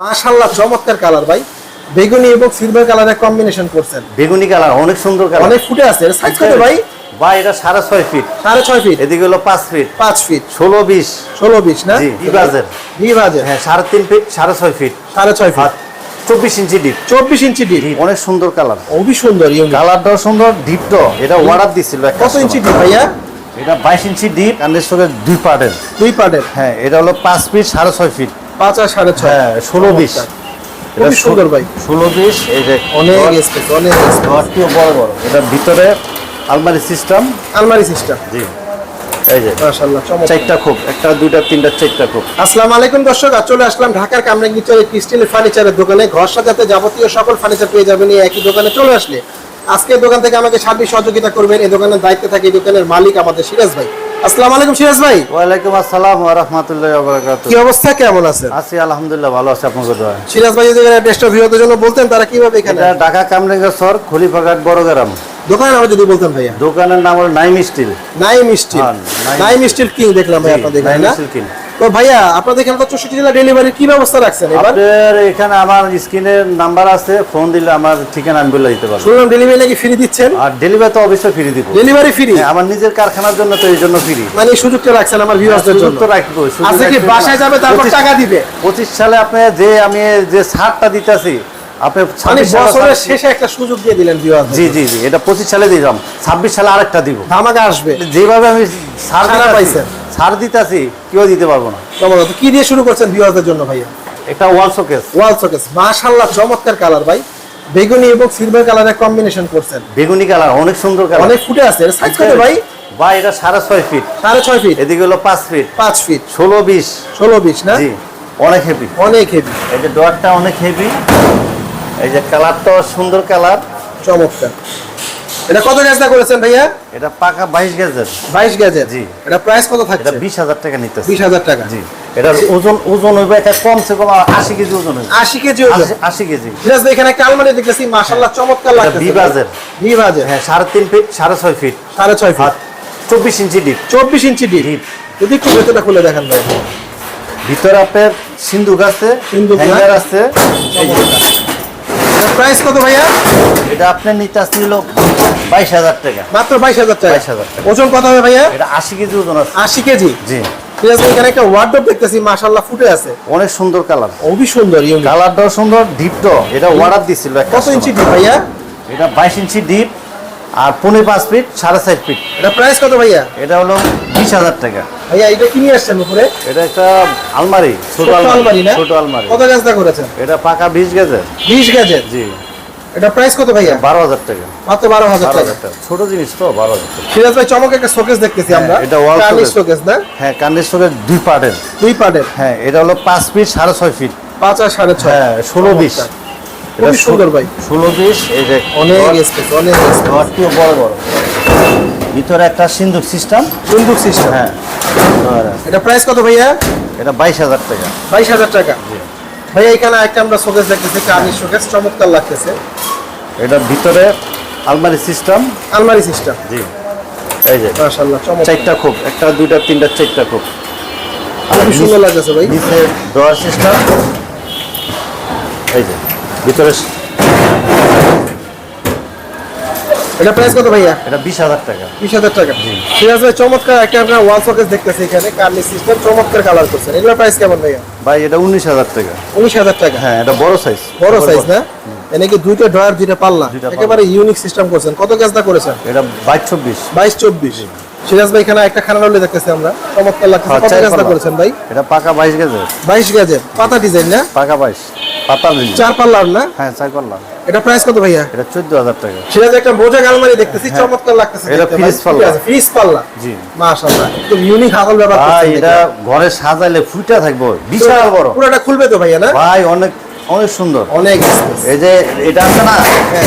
মাশাআল্লাহ চমৎকার কালার ভাই। বেগুনি এবং সিলভার কালারের কম্বিনেশন করছেন। বেগুনি কালার অনেক সুন্দর কালার অনেক ফুটে আছে। সাইজ কত ভাই? ভাই এটা সাড়ে ছয় ফিট সাড়ে ছয় ফিট এদিকে হলো পাঁচ ফিট পাঁচ ফিট ষোলো বিশ। ষোলো বিশ না? জি, বিভাজের। বিভাজের হ্যাঁ সাড়ে তিন ফিট সাড়ে ছয় ফিট সাড়ে ছয় ফিট চব্বিশ ইঞ্চি ডিপ চব্বিশ ইঞ্চি ডিপ অনেক সুন্দর কালার খুবই সুন্দর কালারটাও সুন্দর ডিপটাও এটা অর্ডার দিছিল কত ইঞ্চি ডিপ ভাইয়া? এটা বাইশ ইঞ্চি ডিপ কানের সঙ্গে দুই পার্টের দুই পার্টের হ্যাঁ এটা হলো পাঁচ ফিট সাড়ে ছয় ফিট পাঁচ আর সাড়ে ছয়। হ্যাঁ ষোলো বিশ। খুবই সুন্দর ভাই। ষোলো বিশ এই যে অনেক স্পেস অনেক ঘরটিও বড় বড়। এটার ভিতরে আলমারি সিস্টেম। আলমারি সিস্টেম। জি। এই যে মাশাআল্লাহ চারটা খুব একটা দুইটা তিনটা চারটা খুব আসসালামু আলাইকুম দর্শক আজ চলে আসলাম ঢাকার কামরাঙ্গিচরে ফার্নিচারের দোকানে। ঘর সাজাতে যাবতীয় সকল ফার্নিচার পেয়ে যাবেন এই একই দোকানে। চলে আসলে আজকে দোকান থেকে আমাকে সার্বিক সহযোগিতা করবেন। এই দোকানের দায়িত্বে থাকে এই দোকানের মালিক আমাদের সিরাজ ভাই। আসসালামু আলাইকুম সিরাজ ভাই। ওয়ালাইকুম আসসালাম ওয়া রাহমাতুল্লাহি ওয়া বারাকাতুহু। কি অবস্থা? কেমন আছেন? আছি আলহামদুলিল্লাহ ভালো আছে আপনাদের দোয়া সিরাজ ভাই যদি দেশটা ভিউয়ারদের জন্য বলতেন তারা কীভাবে এখানে? ঢাকা কামরাঙ্গা সর খলিফাঘাট বড়গ্রাম দোকানের নাম যদি বলতেন ভাইয়া। দোকানের নাম হলো নাইম স্টিল। নাইম স্টিল। হ্যাঁ, নাইম স্টিল কিং দেখলাম ভাই আপনাদের এখানে নাইম স্টিল কিন তো ভাইয়া আপনাদের এখানে তো চৌষট্টি জেলা ডেলিভারি কি ব্যবস্থা রাখছেন এবার? এখানে আমার স্ক্রিনের নাম্বার আছে ফোন দিলে আমার ঠিকানা আমি বলে দিতে পারব। শুনলাম ডেলিভারি নাকি ফ্রি দিচ্ছেন? আর ডেলিভারি তো অবশ্যই ফ্রি দিব। ডেলিভারি ফ্রি হ্যাঁ, আমার নিজের কারখানার জন্য তো এই জন্য ফ্রি মানে এই সুযোগটা রাখছেন আমার ভিউয়ারদের জন্য। তো রাখব আজকে কি বাসায় যাবে তারপর টাকা দিবে? পঁচিশ সালে আপনি যে আমি যে ছাড়টা দিতেছি আপনি মানে বছরের শেষে একটা সুযোগ দিয়ে দিলেন জি জি জি এটা পঁচিশ সালে দিলাম। ছাব্বিশ সালে আরেকটা দিব। ধামাকা আসবে। যেভাবে আমি পাইছেন। দিতেছি কেউ দিতে পারব না। কি দিয়ে শুরু করছেন ভিউয়ারদের জন্য ভাইয়া? একটা ওয়াল শোকেস ওয়াল শোকেস মাশাআল্লাহ চমৎকার কালার ভাই। বেগুনি এবং সিলভার কালারের কম্বিনেশন করছেন। বেগুনি কালার অনেক সুন্দর কালার অনেক ফুটে আছে। সাইজ কত ভাই? ভাই এটা সাড়ে ছয় ফিট সাড়ে ছয় ফিট এদিকে হলো পাঁচ ফিট পাঁচ ফিট ষোলো বিশ। ষোলো বিশ না? জি অনেক হেভি অনেক হেভি যে ডোয়ারটা অনেক হেভি এই যে কালারটাও সুন্দর কালার। চমৎকার। এটা কত গ্যাসটা করেছেন ভাইয়া? এটা পাকা বাইশ গেজের বাইশ গ্যাজের? জি। এটা প্রাইস কত এটা থাকছে বিশ হাজার টাকা নিতে বিশ হাজার টাকা। জি। এটার ওজন ওজন হইবে এটা কমসে কম আশি কেজি ওজন হইবে। আশি কেজি ওজন। আশি- আশি কেজি। ফিরাজ ভাই এখানে একটা আলমারি দেখতেছি মাশাআল্লাহ চমৎকার এটা লাগতেছে বিভাজের। বিভাজের হ্যাঁ সাড়ে তিন ফিট সাড়ে ছয় ফিট। সাড়ে ছয় আর ফিট চব্বিশ ইঞ্চি ডিপ চব্বিশ ইঞ্চি ডিপ যদি একটু ভেতরটা খুলে দেখেন ভাই। ভিতরে আপনার সিন্ধুক আছে সিন্দুক না? হ্যাঙ্গার আছে। এই প্রাইস কত ভাইয়া? এটা আপনার নিতে আসছিল বাইশ হাজার টাকা। মাত্র বাইশ হাজার টাকা? 22,000 টাকা। ওজন কত হবে ভাইয়া? এটা আশি কেজি ওজন আছে। আশি কেজি? জি। ভাই এখানে একটা ওয়ার্ডরোব দেখতেছি মাশাআল্লাহ ফুটে আছে। অনেক সুন্দর কালার। খুবই সুন্দর ইউনিক। কালারটাও সুন্দর ডিপটাও এটা অর্ডার দিছিল কত ইঞ্চি ডিপ ভাইয়া? এটা বাইশ ইঞ্চি ডিপ আর পনেরো পাঁচ ফিট সাড়ে চার ফিট এটা প্রাইস কত ভাইয়া? এটা হলো বিশ হাজার টাকা। ভাইয়া এটা কি নিয়ে আসছেন উপরে? এটা একটা আলমারি ছোট আলমারি না? ছোট আলমারি। কত গ্যাসটা করেছেন? এটা পাকা বিশ গেজের বিশ গ্যাজের জি। এটা প্রাইস কত ভাইয়া? বারো হাজার টাকা। মাত্র বারো হাজার বারো টাকা। হাজার টাকা। ছোট জিনিস তো বারো হাজার টাকা। ফিরাজ ভাই চমক একটা শোকেস দেখতেছি আমরা। হ্যাঁ, এটা wall showcase। শোকেস না? হ্যাঁ কান্দের সঙ্গে দুই পার্টের দুই পার্টের হ্যাঁ এটা হলো পাঁচ ফিট সাড়ে ছয় ফিট পাঁচ আর সাড়ে ছয়। হ্যাঁ ষোলো বিশ। খুবই সুন্দর ভাই। ষোলো বিশ এই যে অনেক স্পেস অনেক স্পেস বড় বড়। ভিতরে একটা সিন্ধুক সিস্টেম। বন্দুক সিস্টেম। হ্যাঁ। এটা প্রাইস কত ভাইয়া? এটা বাইশ হাজার টাকা। বাইশ হাজার টাকা। ভাইয়া এখানে একটা আমরা শোকেস দেখতেছি কার্নিশ শোকেস চমৎকার লাগতেছে। এটা ভিতরে আলমারি সিস্টেম। আলমারি সিস্টেম। জি। এই যে মাশাআল্লাহ চারটা খুব একটা দুইটা তিনটা চারটা খুব খুব সুন্দর লাগতেছে ভাই। নিচে ডোয়ার সিস্টেম। এই যে ভিতরে এটা প্রাইস কত ভাইয়া? এটা বিশ হাজার টাকা। বিশ হাজার টাকা। ফিরাজ ভাই চমৎকার একটা আমরা ওয়াল শোকেস দেখতেছি এখানে কার্নিশ সিস্টেম চমৎকার কালার করছেন। এগুলোর প্রাইস কেমন ভাইয়া? ভাই এটা উনিশ হাজার টাকা। উনিশ হাজার টাকা? হ্যাঁ এটা বড় সাইজ বড় সাইজ না? এনে কি দুইটা ড্রয়ার দুইটা পাল্লা? একেবারে ইউনিক সিস্টেম করছেন। কত গ্যাসটা করেছেন? এটা বাইশ চব্বিশ। বাইশ চব্বিশ। সিরাজ ভাই এখানে একটা খানা রোলে দেখতেছি আমরা। চমৎকার লাগতেছে। হ্যাঁ, কত গ্যাসটা করেছেন ভাই? এটা পাকা বাইশ গেছে বাইশ গ্যাজের পাতা ডিজাইন না? পাকা বাইশ। চার পাল্লার না? হ্যাঁ চাই করলাম এটা প্রাইস কত ভাইয়া? এটা চোদ্দ হাজার টাকা। সিরাজ একটা বোঝা আলমারি দেখতেছি চমৎকার লাগতেছে হ্যাঁ। এটা fridge পাল্লা। ফ্রিজ পাল্লা। জি। মাশাআল্লাহ একদম ইউনিক হাতল ব্যাপার ভাই এটা এটা ঘরে সাজাইলে ফুটা থাকব বিশাল বড়। পুরোটা খুলবে তো ভাইয়া না? ভাই অনেক অনেক সুন্দর। অনেক এই যে এটা আছে না? হ্যাঁ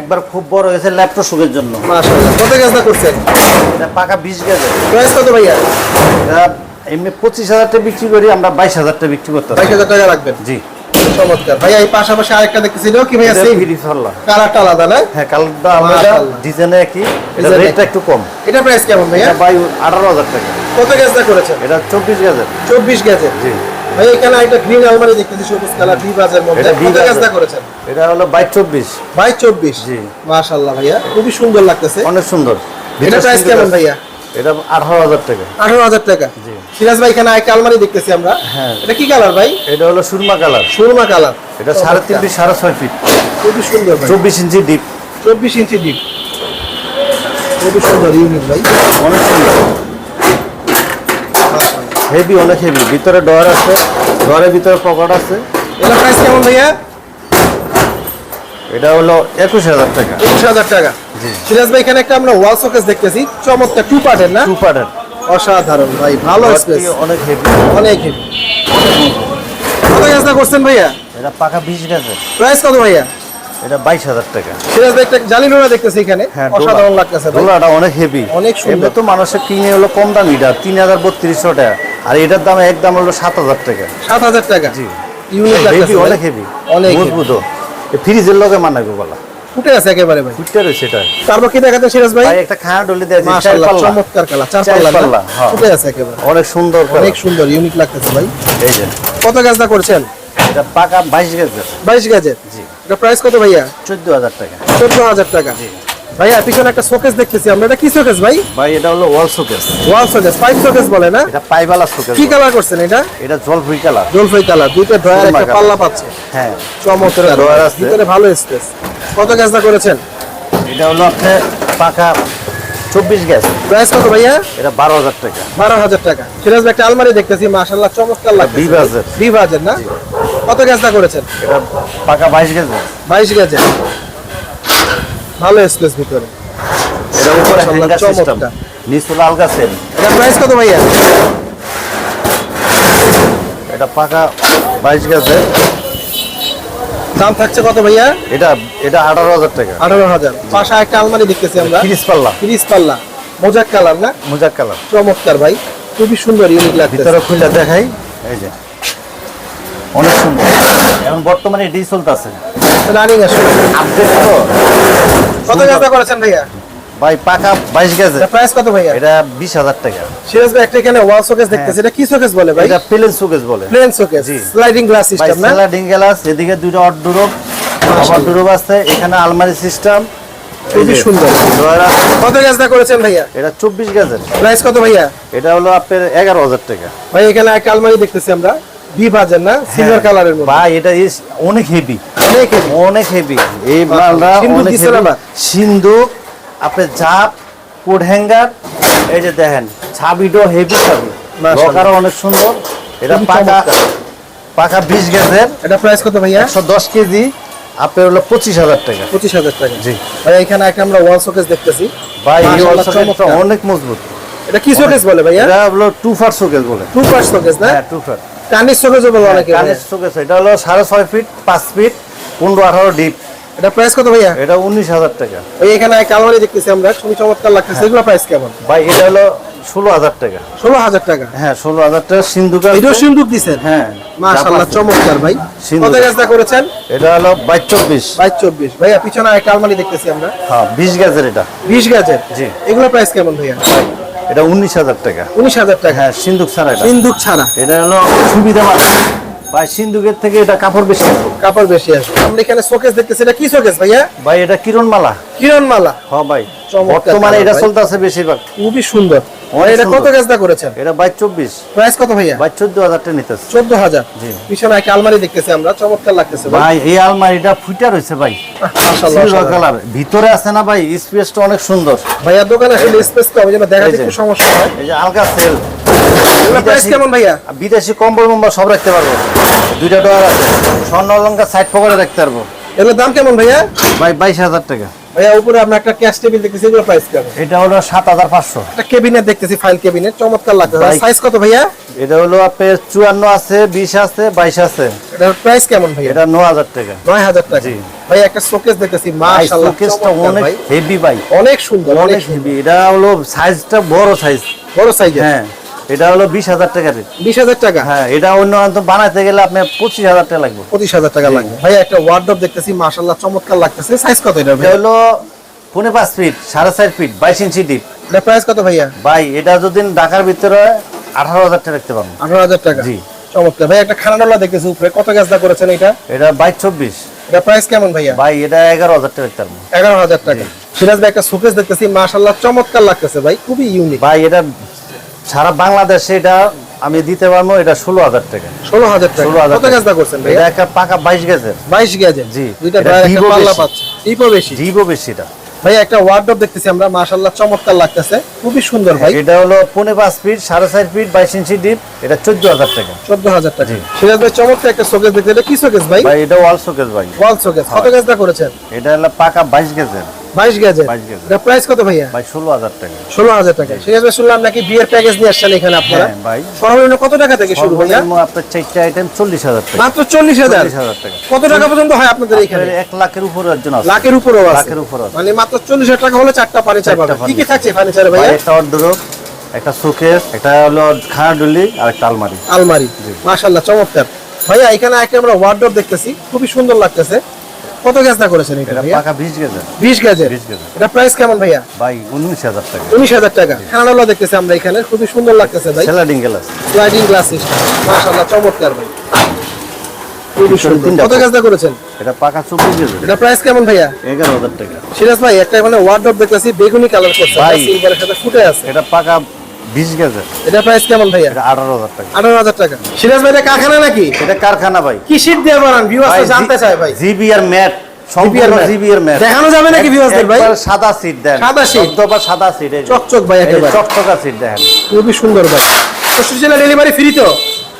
একবার খুব বড় হয়েছে ল্যাপটপ সুখের জন্য। মাশাআল্লাহ কত করছেন? এটা পাকা বিশ গেছে প্রাইস কত ভাইয়া? এমনি পঁচিশ হাজারটা বিক্রি করি আমরা বাইশ হাজারটা বিক্রি করতে বাইশ হাজার টাকা রাখবেন। জি। চমৎকার। ভাইয়া এই পাশাপাশি আরেকটা দেখতেছি এটাও কি ভাইয়া সেম কালারটা আলাদা না? হ্যাঁ কালারটা আমরা ডিজাইনে একই। রেটটা একটু কম। এটা প্রাইস কেমন ভাইয়া? এটা বাই টাকা। কত গ্যাসটা করেছেন? এটা চব্বিশ গেছে চব্বিশ গ্যাসের জি। ভাই এখানে একটা গ্রিন আলমারি দেখতেছি সবুজ কালার ভি বাজের মধ্যে। কত V-Buzz গাছটা এর। করেছেন? এটা হলো বাইশ চব্বিশ। ভাই চব্বিশ। জি। মাশাল্লাহ ভাইয়া খুবই সুন্দর লাগতেছে। অনেক সুন্দর। এটা প্রাইস কেমন ভাইয়া? এটা আঠারো হাজার টাকা। আঠারো হাজার টাকা। জি। সিরাজ ভাই এখানে একটা আলমারি দেখতেছি আমরা। হ্যাঁ। এটা কি কালার ভাই? এটা হলো সুরমা কালার। সুরমা কালার। এটা সাড়ে তিন ফিট সাড়ে ছয় ফিট। খুবই সুন্দর চব্বিশ ইঞ্চি ডিপ চব্বিশ ইঞ্চি ডিপ খুবই সুন্দর ইউনিক ভাই। অনেক সুন্দর। হেভি অনেক হেভি ভিতরে ডয়ার আছে ডয়ারের ভিতরে পকেট আছে। এটা প্রাইস কেমন ভাইয়া? এটা হলো একুশ হাজার টাকা। একুশ হাজার টাকা। সিরাজ ভাই এখানে একটা আমরা ওয়াল শোকেস দেখতেছি। চমৎকার টু পার্টের না? টু পার্টের অসাধারণ ভাই ভালো স্পেস অনেক হেভি অনেক heavy। কত গাছটা করছেন ভাইয়া? এটা পাকা বিশ গেছে। প্রাইস কত ভাইয়া? এটা বাইশ হাজার টাকা। সিরাজ ভাই একটা জালি নোনা দেখতেছি এখানে। হ্যাঁ অসাধারণ লাগতেছে ভাই। ডোলাটা অনেক হেভি অনেক সুন্দর। তো মানুষের কিনে হলো কম দাম। এটা তিন হাজার বত্রিশশো টাকা। আর এটার দাম একদম হলো সাত হাজার টাকা। সাত হাজার টাকা। জি। ইউনিক হেভি লাগতেছে। অনেক হেভি অনেক। মজবুত ফ্রিজের লগে মানাবে বলা। ফুটে আছে একেবারে ভাই। ফুটে রয়েছে এটা তারপর কি দেখাতে সিরাজ ভাই? একটা খানা ডলি দেয়া আছে, মাশাআল্লাহ চমৎকার কালা চার পাল্লা হ্যাঁ। ফুটে আছে একেবারে। অনেক সুন্দর অনেক সুন্দর ইউনিক লাগতেছে ভাই। এই যে। কত গাছটা করছেন? এটা পাকা বাইশ গেছে। বাইশ গাছের? জি। এটা প্রাইস কত ভাইয়া? চোদ্দ হাজার টাকা। চোদ্দ হাজার টাকা। ভাইয়া পিছনে একটা শোকেস দেখতেছি আমরা। এটা কি শোকেস ভাই? ভাই এটা হলো wall showcase wall showcase pipe showcase বলে না? এটা পাইবালা শোকেস কি কালার করছেন এটা? এটা জলফুই কালার জলফাই কালার দুইটা ড্রয়ার একটা পাল্লা পাচ্ছে। হ্যাঁ। চমৎকার। আছে। ভিতরে ভালো স্পেস কত গাছটা করেছেন? এটা হলো আপনার পাকা চব্বিশ গ্যাস প্রাইস কত ভাইয়া? এটা বারো হাজার টাকা। বারো হাজার টাকা। সিরাজ একটা আলমারি দেখতেছি মাশাল্লাহ চমৎকার লাগছে বিভাজের। বিভাজের না? কত গাছটা করেছেন? এটা পাকা বাইশ গ্যাস বাইশ গাছের ভালো স্পেস ভিতরে। এটা উপরে হ্যাঙ্গার সিস্টেম। নিচ আলগা সেল এটা প্রাইস কত ভাইয়া? এটা পাকা বাইশ গ্যাসের দাম থাকছে কত ভাইয়া? এটা এটা আঠারো হাজার টাকা। আঠারো হাজার। পাশা একটা আলমারি দেখতেছি আমরা। তিরিশ পাল্লা। তিরিশ পাল্লা। মোজাক কালার না? Mosaic colour. চমৎকার ভাই। খুবই সুন্দর ইউনিক লাগতেছে। ভিতরে খুলে দেখাই। এই যে। অনেক সুন্দর। এখন বর্তমানে এটাই চলতেছে। রানিং আসলে। আপডেট তো কত গাছটা করেছেন ভাইয়া? ভাই পাকা বাইশ গ্যাসের প্রাইস কত ভাইয়া? এটা বিশ হাজার টাকা। সিরাজ ভাই একটা এখানে ওয়াল শোকেস দেখতেছি। এটা কি শোকেস বলে ভাই? এটা প্লেন সুকেস বলে। Plain showcase sliding glass system না? স্যালাডিং গ্লাস এদিকে দুটো অড্ডুরোপ অড্ডুরোপ আছে। এখানে আলমারি সিস্টেম খুবই সুন্দর। কত গাছটা করেছেন ভাইয়া? এটা চব্বিশ গ্যাসের প্রাইস কত ভাইয়া? এটা হলো আপনার এগারো হাজার টাকা। ভাই এখানে একটা আলমারি দেখতেছি আমরা। বি ভাজের না? সিলভার কালারের মধ্যে। ভাই এটা অনেক হেভি অনেক অনেক হেভি এই মালটা অনেক সিন্ধুক আপনার জাপ কোট হ্যাঙ্গার এই যে দেখেন ছাবিটাও হেভি ছাবি লকারও অনেক সুন্দর। এটা পাকা পাকা বিশ গ্যাসের। এটা প্রাইস কত ভাইয়া? একশো দশ কেজি। আপনার হলো পঁচিশ হাজার টাকা। পঁচিশ হাজার টাকা। জি। ভাই এখানে একটা আমরা ওয়াল শোকেস দেখতেছি। ভাই এই ওয়াল চমৎকার। অনেক মজবুত। এটা কি শোকেস বলে ভাইয়া? এটা হলো টু ফার শোকেস বলে। টু পার্ট শোকেস না? হ্যাঁ টু ফার কানির শোকেস বলে অনেকে কানের শোকেস এটা হলো সাড়ে ছয় ফিট পাঁচ ফিট পনেরো আঠারো ডিপ এটা প্রাইস কত ভাইয়া? এটা উনিশ হাজার টাকা। ওই এখানে একটা আলমারি দেখতেছি আমরা খুবই চমৎকার লাগতেছে। এগুলো প্রাইস কেমন? ভাই এটা হলো ষোলো হাজার টাকা। ষোলো হাজার টাকা? হ্যাঁ ষোলো হাজার টাকা সিন্ধুক এটাও সিন্দুক দিছেন? হ্যাঁ মাশাআল্লাহ চমৎকার ভাই। কত গাছটা করেছেন? এটা হলো বাইশ চব্বিশ। বাইশ চব্বিশ। ভাইয়া পিছনে একটা আলমারি দেখতেছি আমরা। হ্যাঁ বিশ গ্যাসের এটা। বিশ গাছের জি। এগুলো প্রাইস কেমন ভাইয়া? এটা উনিশ হাজার টাকা। উনিশ হাজার টাকা। হ্যাঁ সিন্ধুক ছাড়া এটা। সিন্দুক ছাড়া। এটা হলো সুবিধা মাত্র ভাই সিন্ধুকের থেকে এটা কাপড় বেশি আসবে। কাপড় বেশি আসবে। আমরা এখানে শোকেস দেখতেছি এটা কি শোকেস ভাইয়া? ভাই এটা কিরণ মালা কিরণ মালা হ্যাঁ ভাই বর্তমানে এটা চলতেছে বেশিরভাগ। খুবই সুন্দর। এটা কত গাছটা করেছেন? এটা বাইশ চব্বিশ। প্রাইস কত ভাইয়া? চোদ্দ হাজার টাকা নিতেছে। চোদ্দ হাজার। জি। পিছনে একটা আলমারি দেখতেছি আমরা চমৎকার লাগতেছে ভাই। এই আলমারিটা ফুটা রয়েছে ভাই। মাশাআল্লাহ, সিলভার মাশাআল্লাহ। কালার ভিতরে আছে না ভাই স্পেসটা অনেক সুন্দর। ভাইয়ার দোকানে আসলে স্পেস কম দেখাতে একটু সমস্যা হয়। এই যে আলগা সেল প্রাইস কেমন ভাইয়া? বিদেশি কম্বল মম্বল সব রাখতে পারব। দুইটা ডোয়ার আছে। স্বর্ণ অলঙ্কার সাইড পকেটে রাখতে পারব। এগুলোর দাম কেমন ভাইয়া? ভাই বাইশ হাজার টাকা। ভাইয়া উপরে আমরা একটা ক্যাশ টেবিল দেখতেছি এগুলো প্রাইস কেমন? এটা হলো সাত হাজার পাঁচশো। একটা কেবিনেট দেখতেছি ফাইল কেবিনেট চমৎকার লাগতেছে। ভাই- সাইজ কত ভাইয়া? এটা হলো আপনার চুয়ান্ন আছে বিশ আছে বাইশ আছে। এটার প্রাইস কেমন ভাইয়া? এটা ন হাজার টাকা। নয় হাজার টাকা। ভাই একটা শোকেস দেখতেছি ভাই মাশাআল্লাহ শোকেসটা অনেক হেভি ভাই। অনেক সুন্দর অনেক হেভি এটা হলো সাইজটা বড় সাইজ বড় সাইজের হ্যাঁ। এটা হলো বিশ হাজার টাকা রেট বিশ হাজার টাকা? হ্যাঁ এটা অন্য অন্ত বানাতে গেলে আপনার পঁচিশ হাজার টাকা লাগবে। পঁচিশ হাজার টাকা লাগবে। ভাইয়া একটা ওয়ার্ডরোব দেখতেছি মাশাআল্লাহ চমৎকার লাগতেছে। সাইজ কত এটা এটা হলো পনেরো পাঁচ ফিট সাড়ে চার ফিট বাইশ ইঞ্চি ডিপ এটা প্রাইস কত ভাইয়া? ভাই এটা যদি ঢাকার ভিতরে আঠারো হাজার টাকা রাখতে পারব আঠারো হাজার টাকা। জি। চমৎকার। ভাই একটা খানাডোলা দেখতেছি উপরে। কত গাছদা করেছেন এটা? এটা বাইশ চব্বিশ। এটা প্রাইস কেমন ভাইয়া? ভাই এটা এগারো হাজার টাকা তার এগারো হাজার টাকা। সিরাজ ভাই একটা শোকেস দেখতেছি। মাশাল্লাহ চমৎকার লাগতেছে ভাই। খুবই ইউনিক ভাই এটা সারা বাংলাদেশে এটা আমি দিতে পারব এটা ষোলো হাজার টাকা। ষোলো হাজার টাকা। ষোলো হাজার গাছদা করছেন এটা একটা পাকা বাইশ গেছে বাইশ গেজে জি। দুইটা পাল্লা। পাচ্ছে। বেশি। বেশিটা ভাই একটা ওয়ার্ডরোব দেখতেছি আমরা মাশাল্লাহ চমৎকার লাগতেছে। খুবই সুন্দর ভাই। এটা হলো পনেরো পাঁচ ফিট সাড়ে চার ফিট বাইশ ইঞ্চি ডিপ এটা চোদ্দ হাজার টাকা। চোদ্দ হাজার টাকা। সিরাজ ভাই চমৎকার একটা শোকেস দেখতে। এটা কি শোকেস ভাই? ভাই এটা ওয়াল শোকেস ভাই। ওয়াল শোকেস কত করেছেন? এটা হলো পাকা বাইশ গেছে বাইশ গেজে 22 গেজে। এটা প্রাইস কত ভাইয়া? ভাই ষোলো হাজার টাকা। ষোলো হাজার টাকা। সিরাজ ভাই শুনলাম নাকি বিয়ের প্যাকেজ নিয়ে আসছেন এখানে আপনারা। ভাই। সর্বনিম্ন কত টাকা থেকে শুরু ভাইয়া? আপনার চারটে আইটেম চল্লিশ হাজার টাকা। মাত্র চল্লিশ হাজার? টাকা। কত টাকা পর্যন্ত হয় আপনাদের এখানে? এক লাখের উপরে একজন আছে। লাখের উপরেও আছে। লাখের উপরে মানে মাত্র চল্লিশ হাজার টাকা হলে চারটা ফার্নিচার পাবেন। কি কি থাকছে ফার্নিচারে ভাইয়া? একটা অর্ডার একটা শোকেস একটা হলো আর একটা আলমারি। আলমারি। চমৎকার। ভাইয়া এখানে একটা আমরা ওয়ার্ডরোব দেখতেছি। খুবই সুন্দর লাগতেছে। কত না করেছেন এটা ভাইয়া? পাকা বিশ গেছে বিশ গেজে 20 গেজে। এটা প্রাইস কেমন ভাইয়া? ভাই উনিশ হাজার টাকা। উনিশ হাজার টাকা। খানাডোলা দেখতেছি আমরা এখানে খুবই সুন্দর লাগতেছে ভাই। Sliding glass sliding glass system মাশাল্লাহ চমৎকার ভাই। কত না করেছেন? এটা পাকা চব্বিশ গেছে এটা প্রাইস কেমন ভাইয়া? টাকা। সিরাজ ভাই একটা মানে ওয়ার্ডরোব দেখতেছি বেগুনি কালার করছে। সিলভারের সাথে ফুটে আছে। এটা পাকা বিশ গেছে এটা প্রাইস কেমন ভাইয়া? এটা আঠারো হাজার টাকা। আঠারো হাজার টাকা। সিরাজ ভাই এটা কারখানা নাকি? এটা কারখানা ভাই। কি শীট দিয়ে বানান? ভিউয়ার্স জানতে চায় ভাই। জিবি আর ম্যাট দেখানো যাবে নাকি ভিউয়ার্সদের ভাই? সাদা সিট দেন। সাদা সিট সাদা সিট চকচক ভাই একেবারে। চকচকা সিট দেখেন খুবই সুন্দর ভাই। ডেলিভারি ফ্রি তো?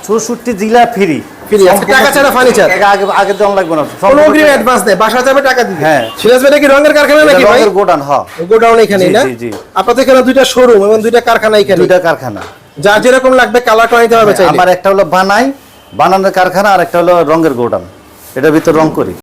চৌষট্টি জেলা ফ্রি Free আছে, টাকা ছাড়া furniture? আগে আগে দেওয়া লাগবে না। কোনো অগ্রিম অ্যাডভান্স নেই। বাসা যাবে টাকা দিবে হ্যাঁ। সিরাজ ভাই কি রঙের কারখানা নাকি ভাই? গোডান হ গোডাউন এখানে না? জি, জি। আপনাদের এখানে দুইটা শোরুম এবং দুইটা কারখানা এখানে দুইটা কারখানা। যা যেরকম লাগবে নিতে হবে চাইলে। আমার একটা হলো বানাই বানানোর কারখানা আর একটা হলো রঙের গোডাউন। এটার ভিতর রং করি।